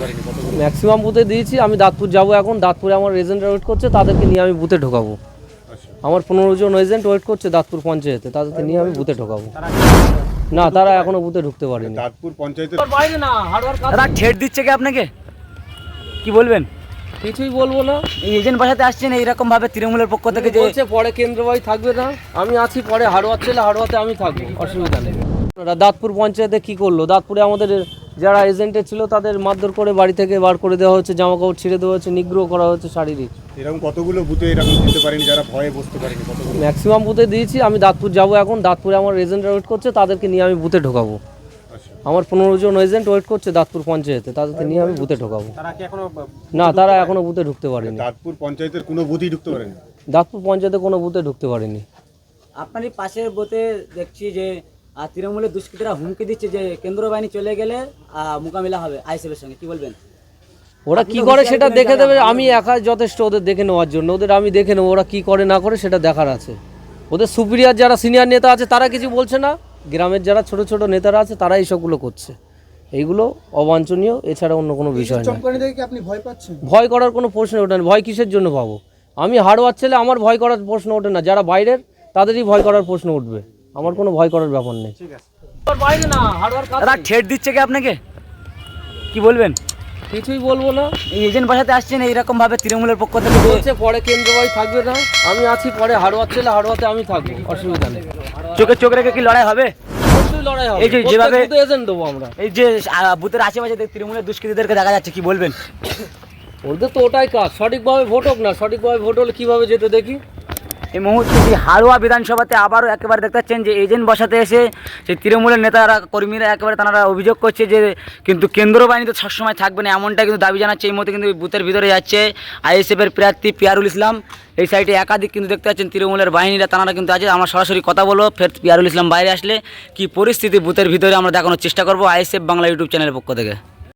পারেনি ম্যাক্সিমাম বুথে দিয়েছি আমি দাঁতপুর যাব এখন দাঁতপুরে আমার এজেন্টরা ওয়েট করছে তাদেরকে নিয়ে আমি বুথে ঢোকাবো। আচ্ছা। আমার পনেরো জন এজেন্ট ওয়েট করছে দাঁতপুর পঞ্চায়েতে তাদেরকে নিয়ে আমি বুথে ঢোকাবো। না তারা এখনও বুথে ঢুকতে পারেনি। দাঁতপুর পঞ্চায়েতের বাইরে না দাদা ঠেট দিচ্ছে কি আপনাকে? কি বলবেন? কিছুই বলব না। এই এজেন্ট বাসাতে আসছেন এইরকম ভাবে তৃণমূলের পক্ষ থেকে যে বলছে পরে কেন্দ্রবাহী থাকবে না আমি আছি পরে হাড়োয়ার ছেলে হাড়োয়াতে আমি থাকব অসুবিধা নেই। দাঁতপুর পঞ্চায়েতে কি করল? দাঁতপুরে আমাদের যারা এজেন্টে ছিল তাদের মারধর করে বাড়ি থেকে বার করে দেওয়া হচ্ছে জামা কাপড় ছিঁড়ে দেওয়া হচ্ছে নিগ্রহ করা হচ্ছে শারীরিক। এরকম কতগুলো বুথে এরকম দিতে পারেনি? যারা ভয়ে বসতে পারেনি কতগুলো? ম্যাক্সিমাম বুথে দিয়েছি আমি দাঁতপুর যাব এখন দাঁতপুরে আমার এজেন্টরা ওয়েট করছে তাদেরকে নিয়ে আমি বুথে ঢোকাবো। আচ্ছা। আমার পনেরো জন এজেন্ট ওয়েট করছে দাঁতপুর পঞ্চায়েতে তাদেরকে নিয়ে আমি বুথে ঢোকাবো। তারা না তারা এখনও বুথে ঢুকতে পারেনি। দাঁতপুর পঞ্চায়েতের কোনো বুথই ঢুকতে পারেনি? দাঁতপুর পঞ্চায়েতে কোনো বুথে ঢুকতে পারেনি। আপনারই পাশের বুথে দেখছি যে আহ, তৃণমূলের দুষ্কৃতীরা হুমকি দিচ্ছে যে কেন্দ্র বাহিনী চলে গেলে মোকাবিলা হবে আইএসএফের সঙ্গে। কি বলবেন? ওরা কি করে সেটা দেখে দেবে? আমি একা যথেষ্ট ওদের দেখে নেওয়ার জন্য। ওদের আমি দেখে নেব ওরা কি করে না করে সেটা দেখার আছে। ওদের সুপিরিয়ার যারা সিনিয়র নেতা আছে তারা কিছু বলছে না? গ্রামের যারা ছোট ছোট নেতারা আছে তারা এইসবগুলো করছে। এইগুলো অবাঞ্ছনীয় এছাড়া অন্য কোনো বিষয় না আপনি ভয় করার কোনো প্রশ্ন ওঠে না। ভয় কিসের জন্য পাবো আমি হার্ডওয়ার ছেলে আমার ভয় করার প্রশ্ন ওঠে না। যারা বাইরের তাদেরই ভয় করার প্রশ্ন উঠবে। আমার কোনো ভয় করার ব্যাপার নেই। দাদা ঠেট দিচ্ছে কি আপনাকে? কি বলবেন? কিছুই বলব না। এই এজেন্ট বাসাতে আসছেন এইরকম ভাবে তৃণমূলের পক্ষ থেকে বলছে পরে কেন্দ্রবাহী থাকবে না। আমি আছি পরে হাড়োয়ার ছেলে হাড়োয়াতে আমি থাকব। অসুবিধা নেই। চোখে চোখ রেখে কি লড়াই হবে? অবশ্যই লড়াই হবে। এই যে যেভাবে- এজেন্ট দেবো আমরা। এই যে বুথের আশেপাশে তৃণমূলের দুষ্কৃতীদেরকে দেখা যাচ্ছে কি বলবেন? ওদের তো ওটাই কাজ। সঠিকভাবে ভোট হোক না। সঠিকভাবে ভোট হলে কীভাবে যেতে দেখি? এই মুহূর্তে যে হাড়োয়া বিধানসভাতে আবারও একেবারে দেখতে পাচ্ছেন যে এজেন্ট বসাতে এসে সেই তৃণমূলের নেতারা, কর্মীরা একেবারে তারা অভিযোগ করছে যে কিন্তু কেন্দ্র বাহিনী তো সবসময় থাকবে না এমনটা কিন্তু দাবি জানাচ্ছে। এই মুহূর্তে কিন্তু বুথের ভিতরে যাচ্ছে আইএসএফের প্রার্থী পিয়ারুল ইসলাম। এই সাইডে একাধিক কিন্তু দেখতে পাচ্ছেন তৃণমূলের বাহিনীরা, তারা কিন্তু আছে। আমরা সরাসরি কথা বলব, ফের পিয়ারুল ইসলাম বাইরে আসলে কি পরিস্থিতি বুথের ভিতরে আমরা দেখানোর চেষ্টা করব আইএসএফ বাংলা ইউটিউব চ্যানেলের পক্ষ থেকে।